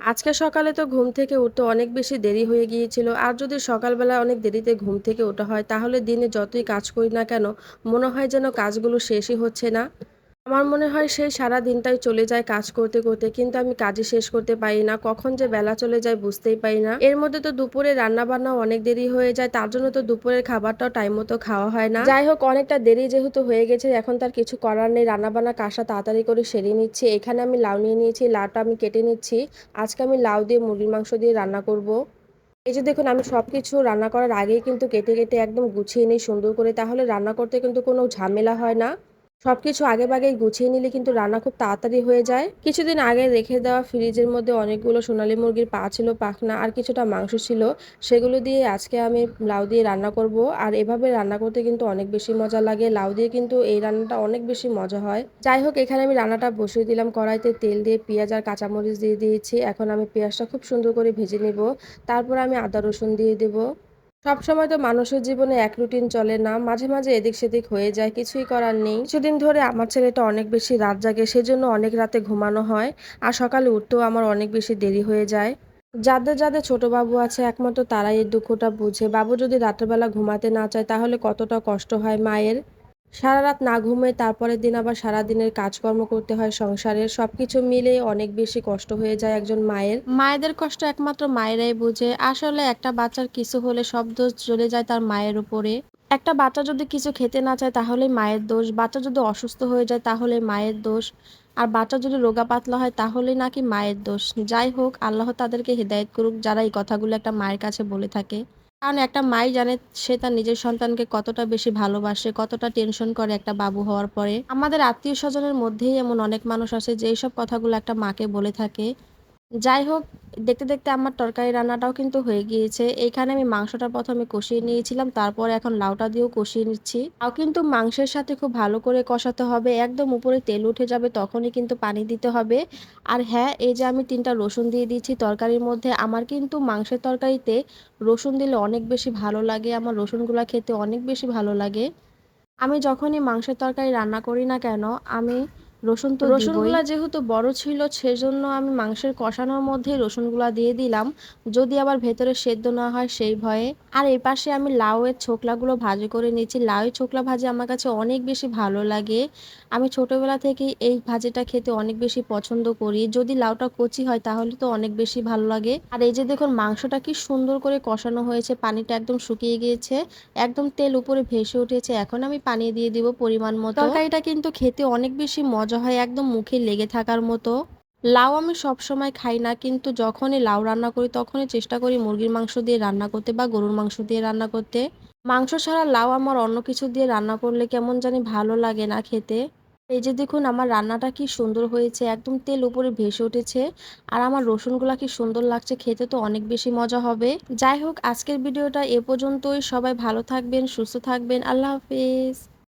আজকে সকালে তো ঘুম থেকে উঠতে অনেক বেশি দেরি হয়ে গিয়েছিল। আর যদি সকালবেলা অনেক দেরিতে ঘুম থেকে ওঠা হয়, তাহলে দিনে যতই কাজ করি না কেন, মনে হয় যেন কাজগুলো শেষই হচ্ছে না। আমার মনে হয় সেই সারা দিনটাই চলে যায় কাজ করতে করতে, কিন্তু আমি কাজই শেষ করতে পারি না। কখন যে বেলা চলে যায় বুঝতেই পারি না। এর মধ্যে তো দুপুরে রান্না বান্নাও অনেক দেরি হয়ে যায়, তার জন্য তো দুপুরের খাবারটাও টাইম মতো খাওয়া হয় না। যাই হোক, অনেকটা দেরি যেহেতু হয়ে গেছে, এখন তার কিছু করার নেই। রান্না বান্না কাজটা তাড়াতাড়ি করে সেরে নিচ্ছি। এখানে আমি লাউ নিয়ে নিয়েছি, লাউটা আমি কেটে নিচ্ছি। আজকে আমি লাউ দিয়ে মুরগির মাংস দিয়ে রান্না করব। এই যে দেখুন, আমি সব কিছু রান্না করার আগেই কিন্তু কেটে কেটে একদম গুছিয়ে নিই সুন্দর করে, তাহলে রান্না করতে কিন্তু কোনো ঝামেলা হয় না। সবকিছু আগে ভাগেই গুছিয়ে নিলে কিন্তু রান্না খুব তাড়াতাড়ি হয়ে যায়। কিছুদিন আগে রেখে দেওয়া ফ্রিজের মধ্যে অনেকগুলো সোনালী মুরগির পা ছিল, পাখনা আর কিছুটা মাংস ছিল। সেগুলো দিয়ে আজকে আমি লাউ দিয়ে রান্না করব। আর এভাবে রান্না করতে কিন্তু অনেক বেশি মজা লাগে। লাউ দিয়ে কিন্তু এই রান্নাটা অনেক বেশি মজা হয়। যাই হোক, এখানে আমি রান্নাটা বসিয়ে দিলাম কড়াইতে তেল দিয়ে পেঁয়াজ আর কাঁচামরিচ দিয়ে দিয়েছি। এখন আমি পেঁয়াজটা খুব সুন্দর করে ভেজে নেব। তারপর আমি আদা রসুন দিয়ে দেবো। সবসময় তো মানুষের জীবনে এক রুটিন চলে না। মাঝে মাঝে এদিক সেদিক হয়ে যায়, কিছুই করার নেই। কিছুদিন ধরে আমার ছেলেটা অনেক বেশি রাত জাগে, সেজন্য অনেক রাতে ঘুমানো হয় আর সকালে উঠতেও আমার অনেক বেশি দেরি হয়ে যায়। যাদের যাদের ছোট বাবু আছে, একমাত্র তারাই এই দুঃখটা বুঝে। বাবু যদি রাত্রেবেলা ঘুমাতে না চায়, তাহলে কতটা কষ্ট হয় মায়ের? সারা রাত না ঘুমে, তারপরের দিন আবার সারা দিনের কাজকর্ম করতে হয়, সংসারের সবকিছু মিলে অনেক বেশি কষ্ট হয়ে যায় একজন মায়ের। মায়েদের কষ্ট একমাত্র মায়েরাই বুঝে। আসলে একটা বাচ্চার কিছু হলে সব দোষ চলে যায় তার মায়ের উপরে। একটা বাচ্চা যদি কিছু খেতে না চায় তাহলে মায়ের দোষ। বাচ্চা যদি অসুস্থ হয়ে যায় তাহলে মায়ের দোষ। আর বাচ্চা যদি রোগা পাতলা হয় তাহলে নাকি মায়ের দোষ। যাই হোক, আল্লাহ তাদেরকে হেদায়েত করুক যারা এই কথাগুলো একটা মায়ের কাছে বলে থাকে। কারণ একটা মাই জানে সে তার নিজের সন্তানকে কতটা বেশি ভালোবাসে, কতটা টেনশন করে একটা বাবু হওয়ার পরে। আমাদের আত্মীয় স্বজনের মধ্যেই এমন অনেক মানুষ আছে যে এইসব কথাগুলো একটা মাকে বলে থাকে। যাই হোক দেখতে দেখতে আমার তরকারি রান্নাটাও কিন্তু হয়ে গিয়েছে। এইখানে আমি মাংসটা প্রথমে কষিয়ে নিয়েছিলাম, তারপর এখন লাউটা দিয়েও কষিয়ে নিচ্ছি। তাও কিন্তু মাংসের সাথে খুব ভালো করে কষাতে হবে, একদম উপরে তেল উঠে যাবে তখনই কিন্তু পানি দিতে হবে। আর হ্যাঁ এই যে আমি তিনটা রসুন দিয়ে দিচ্ছি তরকারির মধ্যে, আমার কিন্তু মাংসের তরকারিতে রসুন দিলে অনেক বেশি ভালো লাগে, আমার রসুনগুলো খেতে অনেক বেশি ভালো লাগে। আমি যখনই মাংসের তরকারি রান্না করি না কেন, আমি রসুন তো রসুনগুলা যেহেতু বড় ছিল সেজন্য আমি মাংসের কষানোর মধ্যে রসুনগুলা দিয়ে দিলাম। যদি আবার ভেতরে সেদ্ধ না হয় সেই ভয়ে। আর এই পাশে আমি লাউয়ের ছোকলাগুলো ভাজি করে নিচ্ছি লাউয়ের ছোকলা ভাজি আমার কাছে অনেক বেশি ভালো লাগে। আমি ছোটবেলা থেকে এই ভাজিটা খেতে অনেক বেশি পছন্দ করি। যদি লাউটা কচি হয় তাহলে তো অনেক বেশি ভালো লাগে। আর এই যে দেখুন মাংসটা কি সুন্দর করে কষানো হয়েছে পানিটা একদম শুকিয়ে গিয়েছে একদম তেল উপরে ভেসে উঠেছে। এখন আমি পানি দিয়ে দিব পরিমাণ মতো। তরকারিটা কিন্তু খেতে অনেক বেশি মজা হয় একদম মুখে লেগে থাকার মতো। লাউ আমি সব সময় খাই না, কিন্তু যখনই লাউ রান্না করি তখনই চেষ্টা করি মুরগির মাংস দিয়ে রান্না করতে বা গরুর মাংস দিয়ে রান্না করতে। মাংস ছাড়া লাউ আমার অন্য কিছু দিয়ে রান্না করলে কেমন জানি ভালো লাগে না খেতে। এই যে দেখুন আমার রান্নাটা কি সুন্দর হয়েছে, একদম তেল উপরে ভেসে উঠেছে। আর আমার রসুনগুলা কি সুন্দর লাগছে, খেতে তো অনেক বেশি মজা হবে। যাই হোক, আজকের ভিডিওটা এ পর্যন্তই। সবাই ভালো থাকবেন, সুস্থ থাকবেন। আল্লাহ হাফিজ।